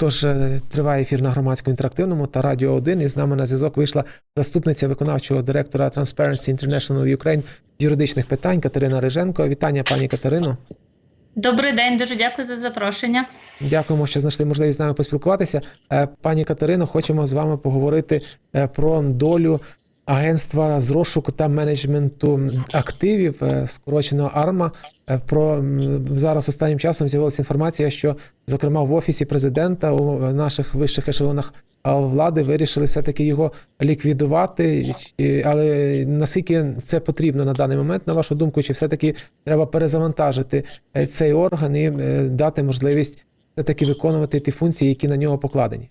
Отож, е, триває ефір на громадському інтерактивному та радіо 1. І з нами на зв'язок вийшла заступниця виконавчого директора Transparency International Ukraine з юридичних питань Катерина Риженко. Вітання, пані Катерино. Добрий день, дуже дякую за запрошення. Дякуємо, що знайшли можливість з нами поспілкуватися. Е, Пані Катерино, хочемо з вами поговорити е, про долю агентства з розшуку та менеджменту активів, е, скорочено АРМА. Е, Про зараз останнім часом з'явилася інформація, що зокрема в офісі президента у наших вищих ешелонах влади вирішили все-таки його ліквідувати. Але наскільки це потрібно на даний момент, на вашу думку, чи все-таки треба перезавантажити е, цей орган і е, дати можливість все-таки виконувати ті функції, які на нього покладені?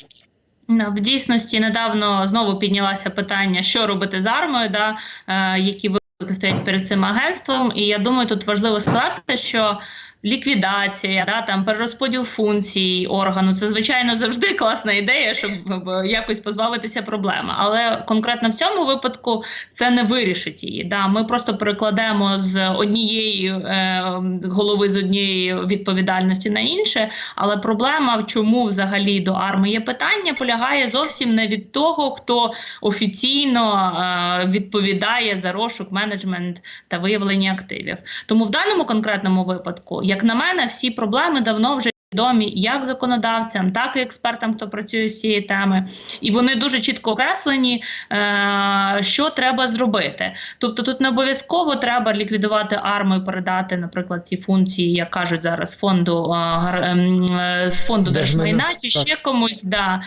Ну, В дійсності недавно знову піднялося питання, що робити з армою, да, е, які стоять перед цим агентством. І я думаю, тут важливо сказати, що ліквідація, да, там перерозподіл функцій органу це звичайно завжди класна ідея, щоб е, якось позбавитися проблеми. Але конкретно в цьому випадку це не вирішить її. Да. Ми просто перекладемо з однієї е, голови з однієї відповідальності на інше. Але проблема, чому взагалі до арми питання, полягає зовсім не від того, хто офіційно е, відповідає за розшук, менеджмент та виявлення активів. Тому в даному конкретному випадку, як на мене, всі проблеми давно вже. Відомі як законодавцям, так і експертам, хто працює з цієї теми, і вони дуже чітко окреслені, е, що треба зробити. Тобто, тут не обов'язково треба ліквідувати арму і передати, наприклад, ті функції, як кажуть зараз, фонду е, ем, е, з фонду Держмайна, чи ще комусь. Да.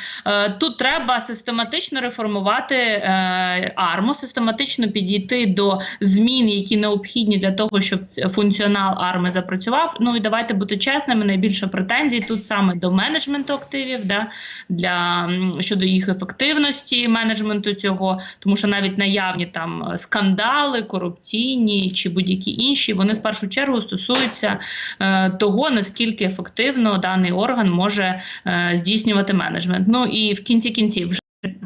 Тут треба систематично реформувати арму, систематично підійти до змін, які необхідні для того, щоб функціонал арми запрацював. Ну і давайте бути чесними. Найбільше претензій тут саме до менеджменту активів, да, для щодо їх ефективності менеджменту цього, тому що навіть наявні там скандали, корупційні чи будь-які інші, вони в першу чергу стосуються е, того, наскільки ефективно даний орган може е, здійснювати менеджмент. Ну і в кінці кінців.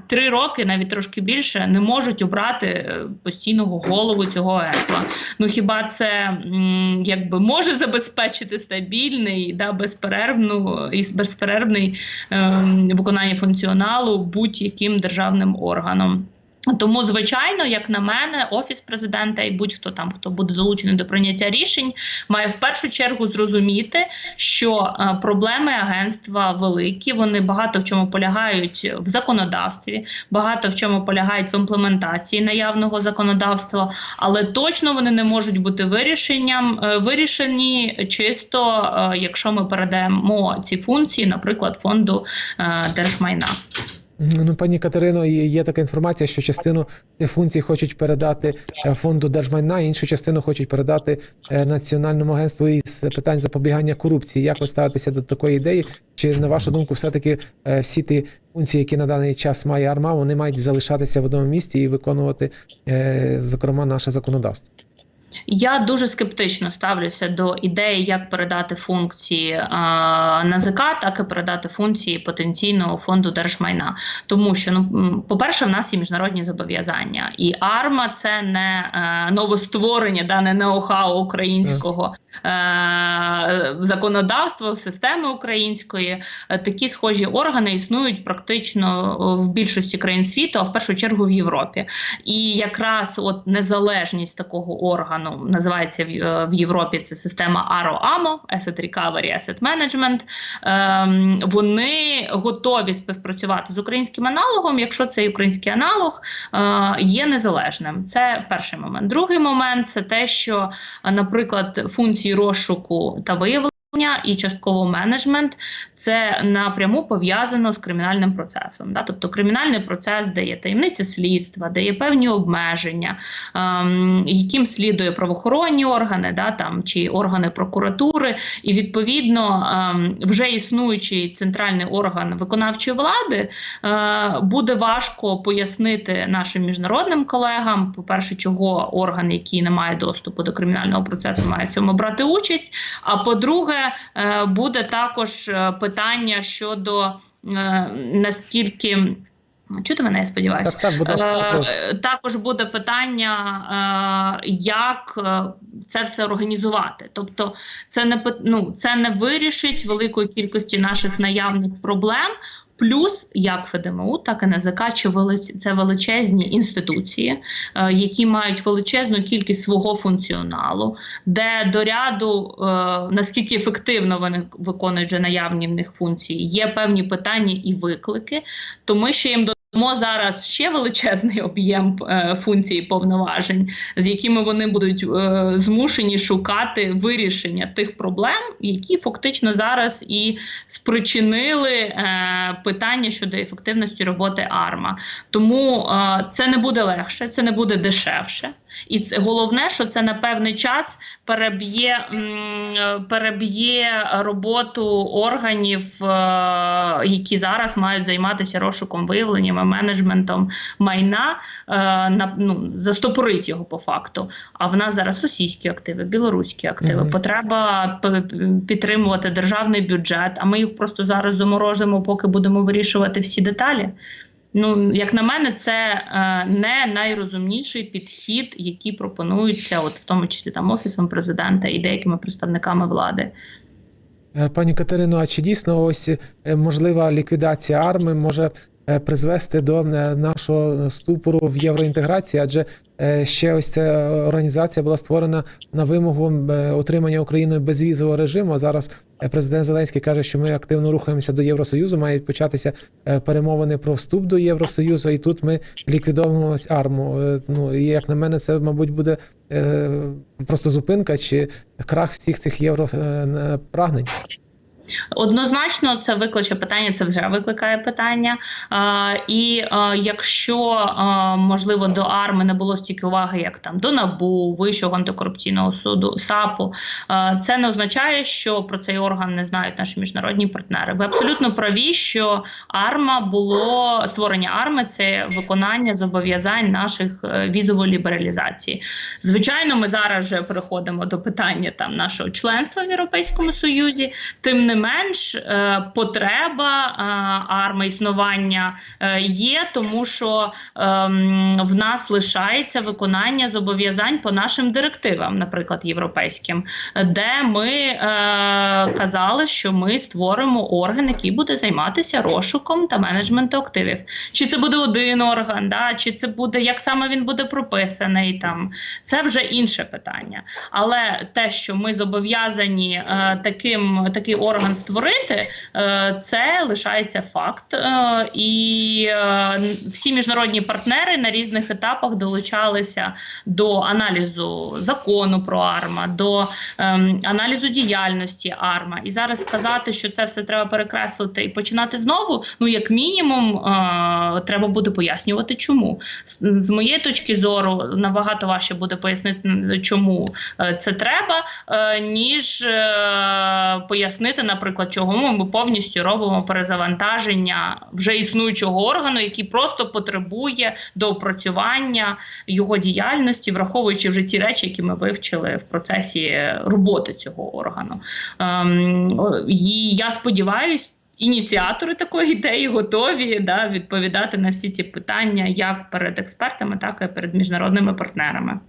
Три роки, навіть трошки більше, не можуть обрати е, постійного голову цього ефа. Ну хіба це якби може забезпечити стабільний, да, безперервну і безперервний ем, виконання функціоналу будь-яким державним органом? Тому, звичайно, як на мене, офіс президента і будь-хто там, хто буде долучений до прийняття рішень, має в першу чергу зрозуміти, що е, проблеми агентства великі. Вони багато в чому полягають в законодавстві, багато в чому полягають в імплементації наявного законодавства, але точно вони не можуть бути вирішенням е, вирішені чисто, е, якщо ми передаємо ці функції, наприклад, фонду держмайна. Ну, пані Катерино, є така інформація, що частину цих функцій хочуть передати е, фонду держмайна, іншу частину хочуть передати е, Національному агентству із питань запобігання корупції. Як ви ставитеся до такої ідеї? Чи на вашу думку, все-таки е, всі ті функції, які на даний час має АРМА, вони мають залишатися в одному місті і виконувати, зокрема, наше законодавство? Я дуже скептично ставлюся до ідеї, як передати функції е, НАЗК, так і передати функції потенційного фонду держмайна. Тому що, ну, по-перше, в нас є міжнародні зобов'язання, і АРМА це не е, новостворення, да, не ноу-хау українського е, законодавства, системи української. Е, Такі схожі органи існують практично в більшості країн світу, а в першу чергу в Європі. І якраз от незалежність такого органу називається в, е, в Європі це система ARO-AMO, Asset Recovery, Asset Management. Ем, вони готові співпрацювати з українським аналогом, якщо цей український аналог е, є незалежним. Це перший момент. Другий момент це те, що, наприклад, функції розшуку та виявлення. І частково менеджмент це напряму пов'язано з кримінальним процесом. Да? Тобто кримінальний процес дає таємниці слідства, дає певні обмеження, ем, яким слідує правоохоронні органи, да, там, чи органи прокуратури, і відповідно ем, вже існуючий центральний орган виконавчої влади е, буде важко пояснити нашим міжнародним колегам, по-перше, чого орган, який не має доступу до кримінального процесу, має в цьому брати участь. А по-друге, буде також е, питання щодо е, наскільки. Чути мене, я сподіваюся. Так, так, будь ласка, Е. Також буде питання, е, як е, це все організувати. Тобто, це не ну, це не вирішить великої кількості наших наявних проблем. Плюс як ФДМУ, так і НЗК, чи це величезні інституції, е, які мають величезну кількість свого функціоналу, де до ряду, е, наскільки ефективно вони виконують вже наявні в них функції, є певні питання і виклики, то ми ще їм додамо зараз ще величезний об'єм е, функцій повноважень, з якими вони будуть е, змушені шукати вирішення тих проблем, які фактично зараз і спричинили е, питання щодо ефективності роботи АРМА. Тому е, це не буде легше, це не буде дешевше. І це головне, що це на певний час переб'є, переб'є роботу органів, е, які зараз мають займатися розшуком, виявленням і менеджментом майна, е, на ну застопорить його по факту. А в нас зараз російські активи, білоруські активи. Мгм. Потреба п- п- підтримувати державний бюджет. А ми їх просто зараз заморожимо, поки будемо вирішувати всі деталі. Ну, як на мене, це е, не найрозумніший підхід, який пропонується, от в тому числі там офісом президента і деякими представниками влади. Е, Пані Катерино, а чи дійсно ось е, можлива ліквідація арми може призвести до е, нашого ступору в євроінтеграції? Адже е, ще ось ця організація була створена на вимогу е, отримання Україною безвізового режиму. Зараз е, президент Зеленський каже, що ми активно рухаємося до Євросоюзу. Мають початися е, перемовини про вступ до Євросоюзу, і тут ми ліквідовуємо арму. Е, Ну і як на мене, це мабуть буде е, просто зупинка чи крах всіх цих європрагнень. Однозначно, це викличе питання, це вже викликає питання. І якщо можливо до АРМи не було стільки уваги, як там до НАБУ, Вищого антикорупційного суду, САПу, це не означає, що про цей орган не знають наші міжнародні партнери. Ви абсолютно праві, що АРМа було створення АРМи це виконання зобов'язань наших е, візової лібералізації. Звичайно, ми зараз вже переходимо до питання там нашого членства в Європейському Союзі. Тим не менш, е, потреба е, арми існування е, є, тому що ем, в нас лишається виконання зобов'язань по нашим директивам, наприклад, європейським, де ми казали, що ми створимо орган, який буде займатися розшуком та менеджментом активів. Чи це буде один орган, да? чи це буде як саме він буде прописаний там. Це вже інше питання. Але те, що ми зобов'язані таким такий орган створити, е, це лишається факт. Е, і е, всі міжнародні партнери на різних етапах долучалися до аналізу закону про АРМА, до ем, аналізу діяльності АРМА. І зараз сказати, що це все треба перекреслити і починати знову. Ну, як мінімум, треба буде пояснювати, чому з, моєї точки зору набагато важче буде пояснити, чому це треба, ніж пояснити, наприклад, чого ми повністю робимо перезавантаження вже існуючого органу, який просто потребує доопрацювання його діяльності, враховуючи вже ті речі, які ми вивчили в процесі роботи цього органу. Ем, і я сподіваюся. Ініціатори такої ідеї готові да, відповідати на всі ці питання як перед експертами, так і перед міжнародними партнерами.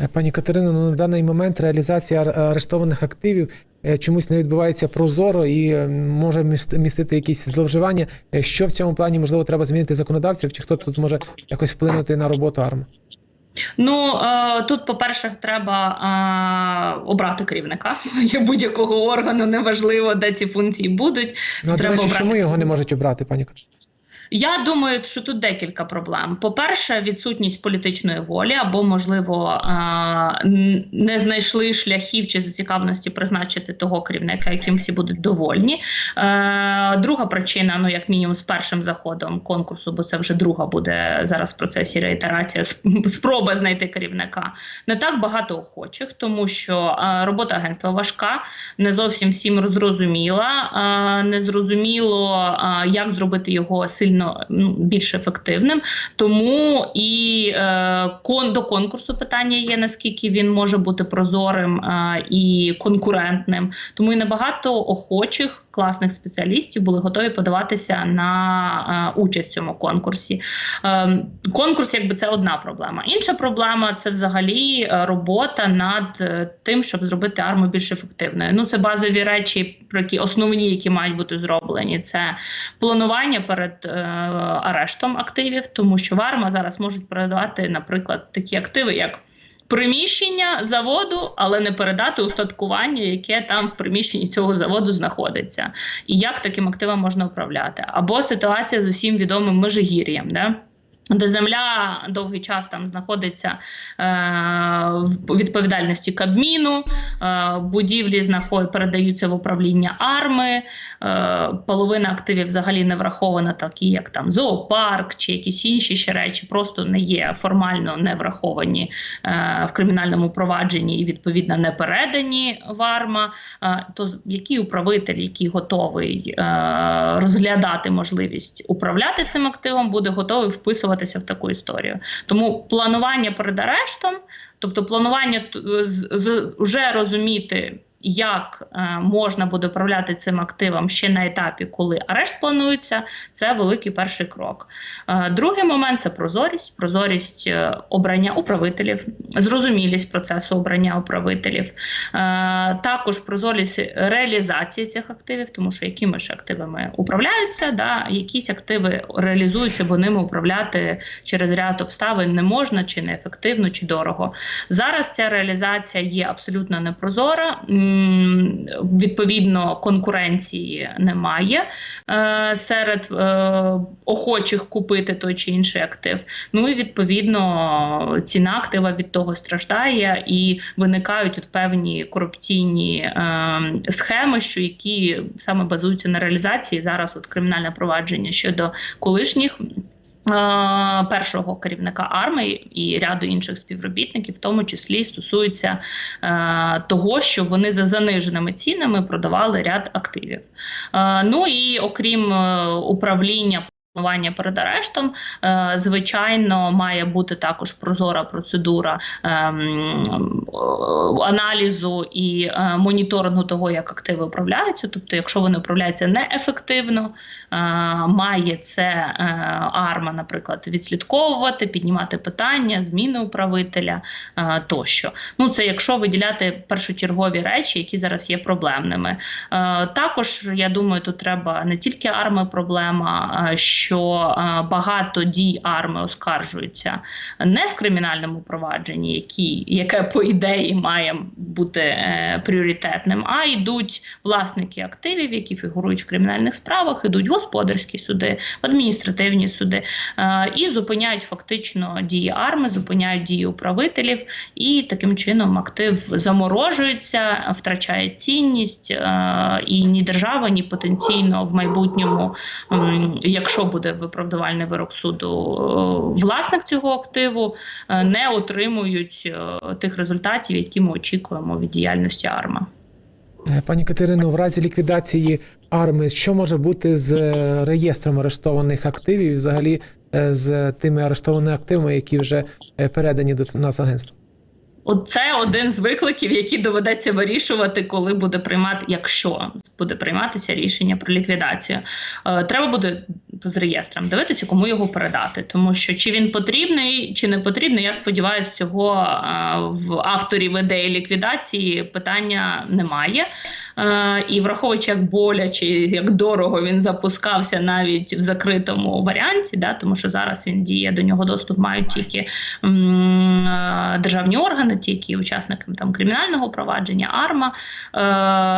Е, Пані Катерино, ну, на даний момент реалізація арештованих активів е, чомусь не відбувається прозоро і е, може містити якісь зловживання. Е, Що в цьому плані можливо треба змінити законодавців, чи хто тут може якось вплинути на роботу АРМ? Ну е, тут, по-перше, треба е, обрати керівника будь-якого органу, неважливо, де ці функції будуть. Ну, до Треба речі, обрати чому його не можуть обрати, пані Катерино? Я думаю, що тут декілька проблем. По-перше, відсутність політичної волі, або, можливо, е, не знайшли шляхів чи зацікавленості призначити того керівника, яким всі будуть довольні. Е, Друга причина, ну як мінімум, з першим заходом конкурсу, бо це вже друга буде зараз в процесі реітерація, сп- спроба знайти керівника. Не так багато охочих, тому що е, робота агентства важка, не зовсім всім зрозуміла, е, не зрозуміло, як зробити його сильно ну, більш ефективним. Тому і е, кон до конкурсу питання є, наскільки він може бути прозорим е, і конкурентним. Тому і небагато охочих. Класних спеціалістів були готові подаватися на е, участь в цьому конкурсі. Е, конкурс, якби це одна проблема. Інша проблема це взагалі е, робота над е, тим, щоб зробити арму більш ефективною. Ну це базові речі, про які основні, які мають бути зроблені. Це планування перед е, арештом активів, тому що в арма зараз можуть передавати, наприклад, такі активи, як приміщення заводу, але не передати устаткування, яке там в приміщенні цього заводу знаходиться, і як таким активом можна управляти. Або ситуація з усім відомим межигір'ям. Да? Де земля довгий час там знаходиться е, в відповідальності Кабміну, е, будівлі знаход передаються в управління арми, е, половина активів взагалі не врахована, такі як там зоопарк чи якісь інші ще речі, просто не є формально не враховані е, в кримінальному провадженні і відповідно не передані в арма. Е, то який управитель, який готовий е, розглядати можливість управляти цим активом, буде готовий вписуватися в таку історію. Тому планування перед арештом, тобто планування вже розуміти. Як е, можна буде управляти цим активом ще на етапі, коли арешт планується, це великий перший крок. Е, другий момент це прозорість, прозорість е, обрання управителів, зрозумілість процесу обрання управителів, також прозорість реалізації цих активів, тому що якими ж активами управляються, да, якісь активи реалізуються, бо ними управляти через ряд обставин не можна, чи неефективно, чи дорого. Зараз ця реалізація є абсолютно непрозора. Відповідно, конкуренції немає е, серед е, охочих купити той чи інший актив. Ну і відповідно ціна актива від того страждає, і виникають от певні корупційні е, схеми, що які саме базуються на реалізації. Зараз от кримінальне провадження щодо колишніх. Е, Першого керівника армії і ряду інших співробітників, в тому числі стосується е, того, що вони за заниженими цінами продавали ряд активів. Е, ну і окрім управління. Планування перед арештом, е, звичайно, має бути також прозора процедура ем, е, аналізу і е, моніторингу того, як активи управляються. Тобто, якщо вони управляються неефективно, має це арма, наприклад, відслідковувати, піднімати питання, зміни управителя тощо. Ну це якщо виділяти першочергові речі, які зараз є проблемними. Також я думаю, тут треба не тільки арми проблема, що е, багато дій арми оскаржуються не в кримінальному провадженні, які, яке по ідеї має бути е, пріоритетним, а йдуть власники активів, які фігурують в кримінальних справах, ідуть господарські суди, адміністративні суди е, і зупиняють фактично дії арми, зупиняють дії управителів, і таким чином актив заморожується, втрачає цінність, е, і ні держава, ні потенційно в майбутньому, якщо буде виправдувальний вирок суду, власник цього активу не отримують тих результатів, які ми очікуємо від діяльності АРМА. Е, Пані Катерино, в разі ліквідації арми, що може бути з е, реєстром арештованих активів, і взагалі е, з тими арештованими активами, які вже передані до Нацагентства? Оце один з викликів, які доведеться вирішувати, коли буде приймати, якщо буде прийматися рішення про ліквідацію. Треба буде з реєстром дивитися, кому його передати. Тому що чи він потрібний, чи не потрібний, я сподіваюся, цього е, в авторів ідеї ліквідації питання немає. Е, і враховуючи, як боляче, як дорого він запускався навіть в закритому варіанті, да, тому що зараз він діє, до нього доступ мають тільки м, е, державні органи, ті, які учасники там кримінального провадження, АРМА.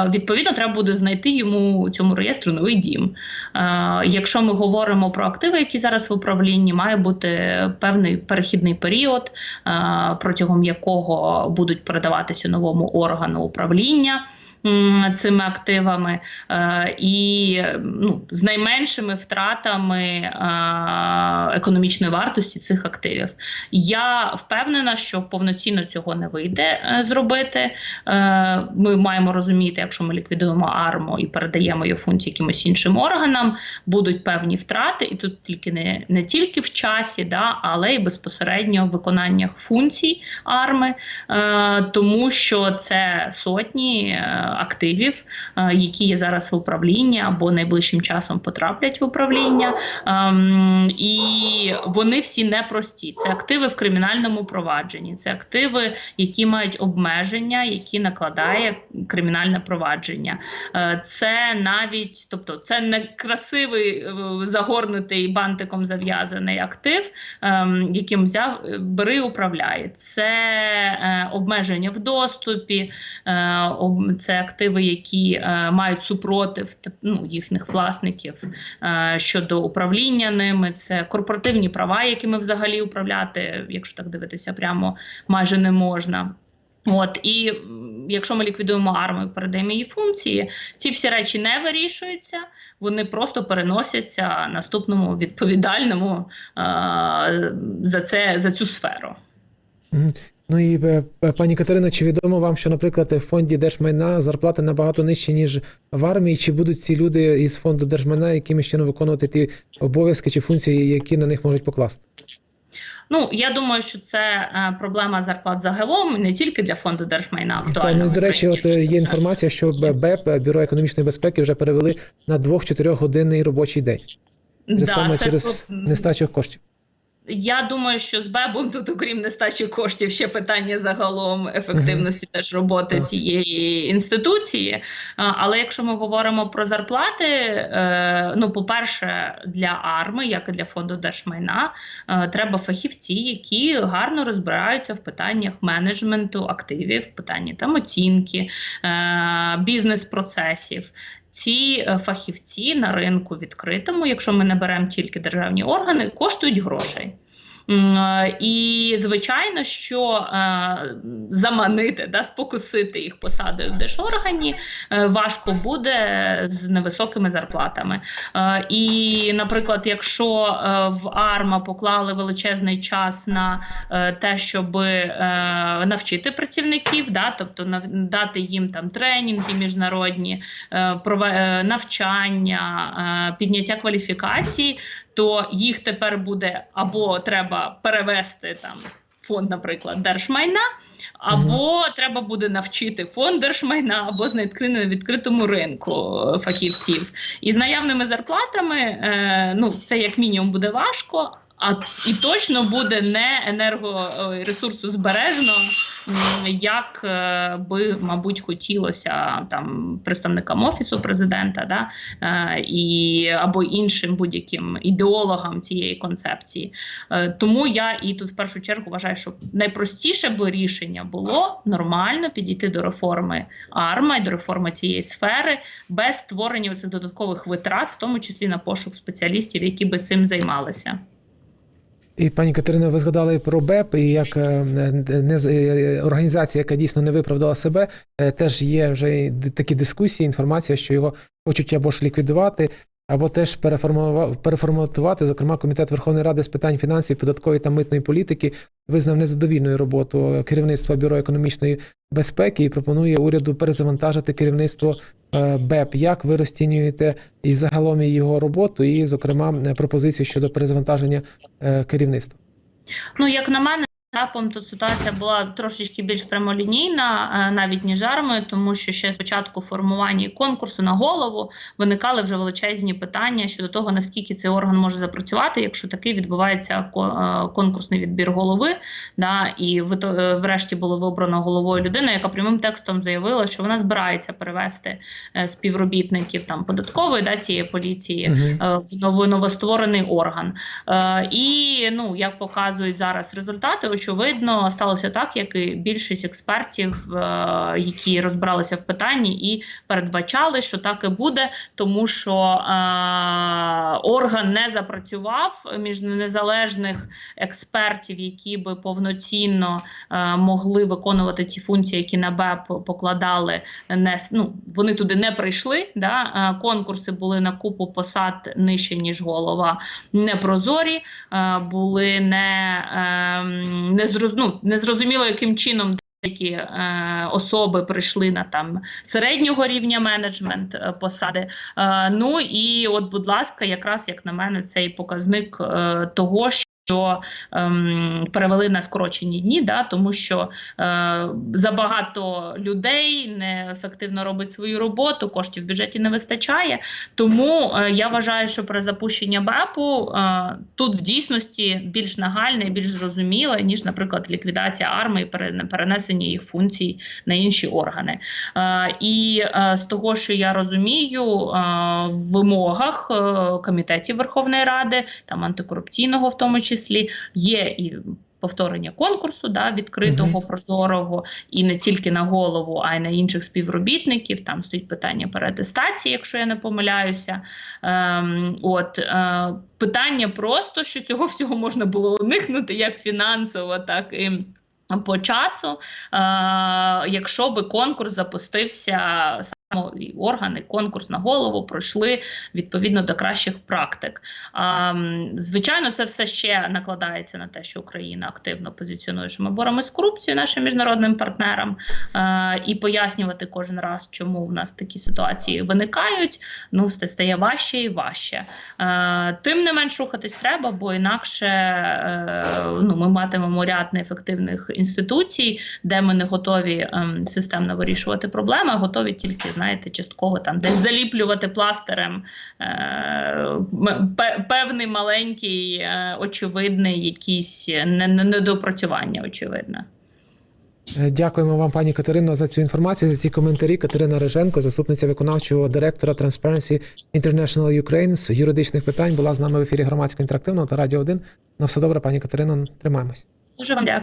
Е, відповідно, треба буде знайти йому цьому реєстру новий дім. Е, якщо ми говоримо про активи, які зараз в управлінні, має бути певний перехідний період, е, протягом якого будуть передаватися новому органу управління цими активами е, і ну, з найменшими втратами е, економічної вартості цих активів. Я впевнена, що повноцінно цього не вийде е, зробити. Ми маємо розуміти, якщо ми ліквідуємо арму і передаємо її функції якимось іншим органам, будуть певні втрати, і тут тільки не, не тільки в часі, да, але й безпосередньо в виконаннях функцій арми, тому що це сотні. Активів, е, які є зараз в управлінні або найближчим часом потраплять в управління. Ем, і вони всі непрості. Це активи в кримінальному провадженні, це активи, які мають обмеження, які накладає кримінальне провадження. Е, Це навіть, тобто, це не красивий е, загорнутий бантиком зав'язаний актив, ем, яким взяв бери управляє. Це обмеження в доступі, це активи, які е, мають супротив ну, їхніх власників е, щодо управління ними. Це корпоративні права, якими взагалі управляти, якщо так дивитися, прямо майже не можна. От і якщо ми ліквідуємо армію, передаємо її функції, ці всі речі не вирішуються, вони просто переносяться наступному відповідальному е, за це за цю сферу. Ну і е, е, пані Катерино, чи відомо вам, що, наприклад, в фонді держмайна зарплати набагато нижчі, ніж в армії? Чи будуть ці люди із фонду держмайна якимось чином виконувати ті обов'язки чи функції, які на них можуть покласти? Ну я думаю, що це е, проблема зарплат загалом не тільки для фонду держмайна Та, актуальна. ну, до речі, от є інформація, що БЕП, Бюро економічної безпеки, вже перевели на 2-4 годинний робочий день. Да, саме це через про- нестачу коштів. Я думаю, що з БЕБом тут, окрім нестачі коштів, ще питання загалом ефективності теж роботи цієї інституції. Але якщо ми говоримо про зарплати, е, ну по-перше, для арми, як і для фонду держмайна, е, треба фахівці, які гарно розбираються в питаннях менеджменту активів, в питанні там оцінки, е, бізнес-процесів. Ці е, фахівці на ринку відкритому, якщо ми не беремо тільки державні органи, коштують грошей. Е, І звичайно, що е, заманити, да, спокусити їх посадою в держоргані е, важко буде з невисокими зарплатами. І, наприклад, якщо в АРМА поклали величезний час на те, щоб навчити працівників, да, тобто дати їм там тренінги міжнародні, навчання, підняття кваліфікації, то їх тепер буде або треба перевести там. Фонд, наприклад, держмайна, або треба буде навчити фонд держмайна, або знайти на відкритому ринку е, фахівців. І з наявними зарплатами, е, ну це як мінімум буде важко, а і точно буде не енергоресурсозбережно, м, як е, би, мабуть, хотілося там представникам офісу президента, да, е, і або іншим будь-яким ідеологам цієї концепції. Е, Тому я і тут в першу чергу вважаю, що найпростіше би рішення було нормально підійти до реформи АРМА і до реформи цієї сфери без створення цих додаткових витрат, в тому числі на пошук спеціалістів, які би цим займалися. І пані Катерино, ви згадали про БЕП, і як е, не, е, організація, яка дійсно не виправдала себе, е, теж є вже такі дискусії, інформація, що його хочуть або ж ліквідувати, або теж переформатувати. Зокрема, комітет Верховної Ради з питань фінансів, податкової та митної політики визнав незадовільною роботу керівництва Бюро економічної безпеки і пропонує уряду перезавантажити керівництво е, БЕП. Як ви розцінюєте і загалом його роботу, і, зокрема, пропозицію щодо перезавантаження е, керівництва? Ну, як на мене, етапом то ситуація була трошечки більш прямолінійна, е, навіть ніж армою, тому що ще спочатку формування конкурсу на голову виникали вже величезні питання щодо того, наскільки цей орган може запрацювати, якщо такий відбувається е, конкурсний відбір голови. Да, і е, врешті було вибрано головою людина, яка прямим текстом заявила, що вона збирається перевести співробітників там податкової да, цієї поліції е, в ново- новостворений орган. І ну як показують зараз результати, очевидно, сталося так, як і більшість експертів, е, які розбиралися в питанні, і передбачали, що так і буде, тому що е, орган не запрацював між незалежних експертів, які би повноцінно е, могли виконувати ті функції, які на БЕП покладали. Не ну, вони туди не прийшли. Да? Конкурси були на купу посад нижче ніж голова, непрозорі, е, були не, ем, не, зроз, ну, незрозуміло, яким чином. деякі е, особи прийшли на там середнього рівня менеджмент е, посади. Е, ну і от, будь ласка, якраз як на мене, цей показник е, того, що ем, перевели на скорочені дні, да, тому що е, забагато людей неефективно робить свою роботу, коштів в бюджеті не вистачає. Тому е, я вважаю, що при запущенні БЕПу е, тут в дійсності більш нагальне більш зрозуміле, ніж, наприклад, ліквідація армії, перенесення їх функцій на інші органи. Е, і е, з того, що я розумію, е, в вимогах е, комітетів Верховної Ради, там антикорупційного в тому числі, є і. Повторення конкурсу, да, відкритого, Мгм. прозорого, і не тільки на голову, а й на інших співробітників. Там стоїть питання переатестації, якщо я не помиляюся. Ем, от е, питання просто, що цього всього можна було уникнути як фінансово, так і. По часу, е, якщо би конкурс запустився і органи, конкурс на голову пройшли відповідно до кращих практик. Звичайно, це все ще накладається на те, що Україна активно позиціонує, що ми боремось з корупцією нашим міжнародним партнерам, і пояснювати кожен раз, чому в нас такі ситуації виникають. Ну, стає важче і важче. Тим не менш рухатись треба, бо інакше е, ну, ми матимемо ряд неефективних інституцій, де ми не готові ем, системно вирішувати проблеми, а готові тільки, знаєте, частково там десь заліплювати пластирем е, певний маленький, е, очевидний, якийсь не- не- недопрацювання, очевидне. Е, Дякуємо вам, пані Катерино, за цю інформацію, за ці коментарі. Катерина Реженко, заступниця виконавчого директора Transparency International Ukraine з юридичних питань, була з нами в ефірі громадського інтерактивного та радіо 1. На все добре, пані Катерино, тримаємось. Дуже вам дякую.